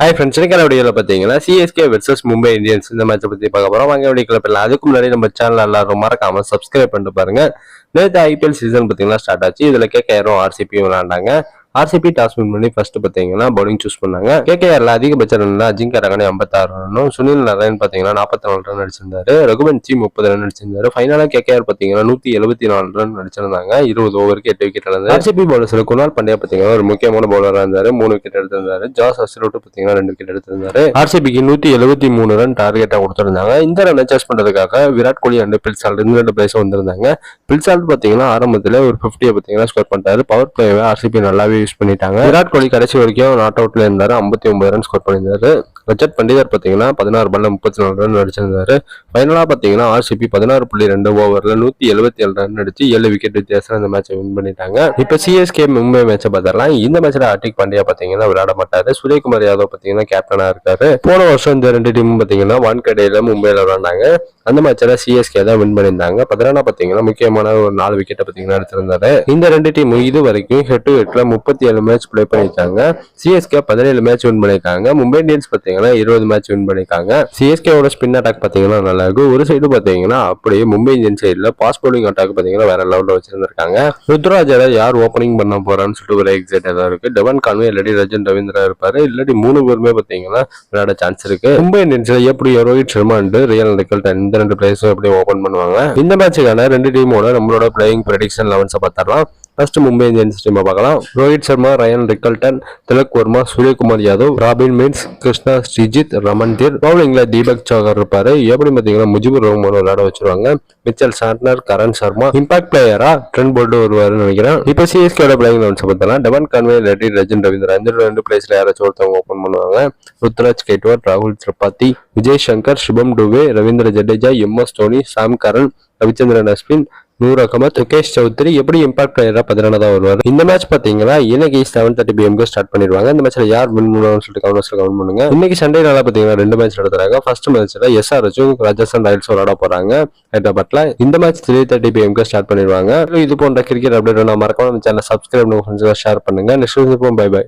Hi friends இன்னைக்கு வீடியோவில் பார்த்தீங்கன்னா சிஎஸ்கே வெர்சஸ் மும்பை இந்தியன்ஸ் இந்த மேட்சை பற்றி பார்க்க போகிறோம் வாங்க வீடியோ கிளப்பில் அதுக்கு முன்னாடி நம்ம சேனல் எல்லாரும் மறக்காம சப்ஸ்கிரைப் பண்ணிட்டு பாருங்க. நேற்று ஐபிஎல் சீசன் பார்த்தீங்கன்னா ஸ்டார்ட் ஆச்சு. இதில் கேகேஆரும் ஆர்சிபியும் விளாண்டாங்க ஆர்சிபி டாஸ் வின் பண்ணி ஃபர்ஸ்ட் பார்த்தீங்கன்னா பவுலிங் சூஸ் பண்ணாங்க. கேகேஆர்ல அதிகபட்ச ரன்ல அஜிங்க ரகனே ஐம்பத்தாறு ரன்னும் சுனில் நாராயண் பார்த்தீங்கன்னா நாற்பத்தி நாலு ரன் அடிச்சிருந்தாரு ரகுவன்சி முப்பது ரன் அடிச்சிருந்தாரு. ஃபைனலாக கேகேஆர் பார்த்தீங்கன்னா நூற்றி எழுபத்தி நாலு ரன் அடிச்சிருந்தாங்க. இருபது ஓவருக்கு எட்டு விக்கெட் இழந்தாரு ஆர்சிபி பவுலர்ஸ்ல குணால் பாண்டியா பார்த்தீங்கன்னா ஒரு முக்கியமான பவுலராக இருந்தாரு. மூணு விக்கெட் எடுத்திருந்தாரு. ஜாஸ் அஸ்ரோட்டு பார்த்தீங்கன்னா ரெண்டு விக்கெட் எடுத்திருந்தாரு. ஆர்சிபிக்கு நூற்றி எழுபத்தி மூணு ரன் டார்கெட்டாக கொடுத்திருந்தாங்க. இந்த ரன் சேஸ் பண்ணுறதுக்காக விராட் கோலி அண்ட் பில்சால் இந்த ரெண்டு பிளேஸ் வந்திருந்தாங்க. பில்சால் பார்த்தீங்கன்னா ஆரம்பத்தில் ஒரு ஃபிஃப்டியை பார்த்தீங்கன்னா ஸ்கோர் பண்ணிட்டாரு. பவர் பிளேவை ஆர்சிபி நல்லாவே யூஸ் பண்ணிட்டாங்க. விராட் கோலி கடைசி வரைக்கும் நாட் அவுட்ல இருந்தாரு. ஐம்பத்தி ஒன்பது ரன் ஸ்கோர் பண்ணியிருந்தாரு. ரஜத் பண்டிதர் பார்த்தீங்கன்னா பதினாறு பால்ல முப்பத்தி நாலு ரன் அடிச்சிருந்தாரு. ஃபைனலாக பார்த்தீங்கன்னா ஆர்சிபி பதினாறு புள்ளி ரெண்டு ஓவரில் நூற்றி எழுபத்தி ஏழு ரன் அடிச்சு ஏழு விக்கெட் வித்தியாசம் இந்த மேட்சை வின் பண்ணிட்டாங்க. இப்போ சிஎஸ்கே மும்பை மேட்சை பார்த்துடலாம். இந்த மேட்ச்ல ஹார்திக் பாண்டியா பார்த்தீங்கன்னா விளையாட மாட்டாரு. சூரியகுமார் யாதவ் பார்த்தீங்கன்னா கேப்டனா இருக்காரு. போன வருஷம் இந்த ரெண்டு டீமும் பார்த்தீங்கன்னா வான்கடையில மும்பையில் விளையாண்டாங்க. அந்த மேட்ச்ல சிஎஸ்கே தான் வின் பண்ணியிருந்தாங்க. பதினானா பார்த்தீங்கன்னா முக்கியமான ஒரு நாலு விக்கெட்டை பார்த்தீங்கன்னா எடுத்திருந்தாரு. இந்த ரெண்டு டீம் இது வரைக்கும் ஹெட் டு ஹெட்ல முப்பத்தி ஏழு மேட்ச் ப்ளே பண்ணியிருக்காங்க சிஎஸ்கே பதினேழு மேட்ச் வின் பண்ணியிருக்காங்க. மும்பை இந்தியன்ஸ் பார்த்தீங்கன்னா இருபது மேட்ச் வின் பண்ணியிருக்காங்க. சிஎஸ்கேவோட ஸ்பின் அட்டாக் பார்த்தீங்கன்னா நல்லா இருக்கும் ஒரு சைடு பார்த்தீங்கன்னா அப்படியே மும்பை இந்தியன்ஸ் சைடில் பாஸ் பவுலிங் அட்டாக் பார்த்தீங்கன்னா வேற லெவலில் வச்சிருந்திருக்காங்க. ருத்ராஜால யார் ஓப்பனிங் பண்ண போறான்னு சொல்லிட்டு ஒரு எக்ஸைட்டடாக இருக்கு. டெவன் கான்வே இல்லாட்டி ரஜன் ரவீந்திரா இருப்பாரு. இல்லாட்டி மூணு பேருமே பார்த்தீங்கன்னா விளையாட சான்ஸ் இருக்கு. மும்பை இந்தியன்ஸ்ல எப்படி Rohit Sharma and Ryan Rickelton இந்த ரெண்டு பிளேயர்ஸும் எப்படி ஓப்பன் பண்ணுவாங்க. இந்த மேட்சுக்கான ரெண்டு டீமோட நம்மளோட பிளேயிங் ப்ரெடிக்ஷன் லெவன்ஸை பார்த்துடலாம். ஃபர்ஸ்ட் மும்பை இந்தியன்ஸ் டீமை பார்க்கலாம். Rohit Sharma Ryan Rickelton Tilak Varma Suryakumar Yadav robin Minz Krishna Sreejith Ramandeep பவுலிங்ல தீபக் சோகர் இருப்பாரு. எப்படி பார்த்தீங்கன்னா முஜிபுர் ரஹ்மான் விளையாட வச்சிருவாங்க. Mitchell Santner Karn Sharma impact பிளேயரா ட்ரெண்ட் போல்டு வருவாருன்னு நினைக்கிறேன். இப்போ சிஎஸ்கேட பிளேயிங் லெவன்ஸ் பார்த்தலாம் டெவன் கான்வே ரெட்டி ரஜன் ரவீந்திரா இந்த ரெண்டு பிளேஸ்ல யாராச்சும் ஒருத்தவங்க ஓப்பன் பண்ணுவாங்க. ருத்ராஜ் கேட்வர் ராகுல் Tripathi Vijay Shankar Shivam Dube Ravindra Jadeja M S Dhoni Sam Curran Ravichandran Ashwin Noor Ahmad Mukesh Chowdhury எப்படி இம்பாக்ட் பிளேயரா பதினாலதான் வருவார் இந்த மேட்ச் பாத்தீங்கன்னா இன்னைக்கு செவன் தேர்ட்டி பிஎம்க்கு ஸ்டார்ட் பண்ணிடுவாங்க. இந்த மேட்ச்ல யார் வின் பண்ணுவாங்கன்னு சொல்லிட்டு கவர்னர்ஸ்ல கவுண்ட் பண்ணுங்க. இன்னைக்கு சண்டே நாளா பாத்தீங்கன்னா ரெண்டு மேட்ச் நடத்துறாங்க. ஃபர்ஸ்ட் மேட்ச்ல எஸ்ஆர்எச்சும் ராஜஸ்தான் ராயல்ஸ் விளையாட போறாங்க. ஹைதராபாத்ல இந்த மேட்ச் த்ரீ தேர்ட்டி பிஎம்க்கு ஸ்டார்ட் பண்ணிடுவாங்க. இது போன்ற கிரிக்கெட் அப்டேட் நான் மறக்காம சேனல் சப்ஸ்கிரைப் ஷேர் பண்ணுங்க நெக்ஸ்ட் பை பை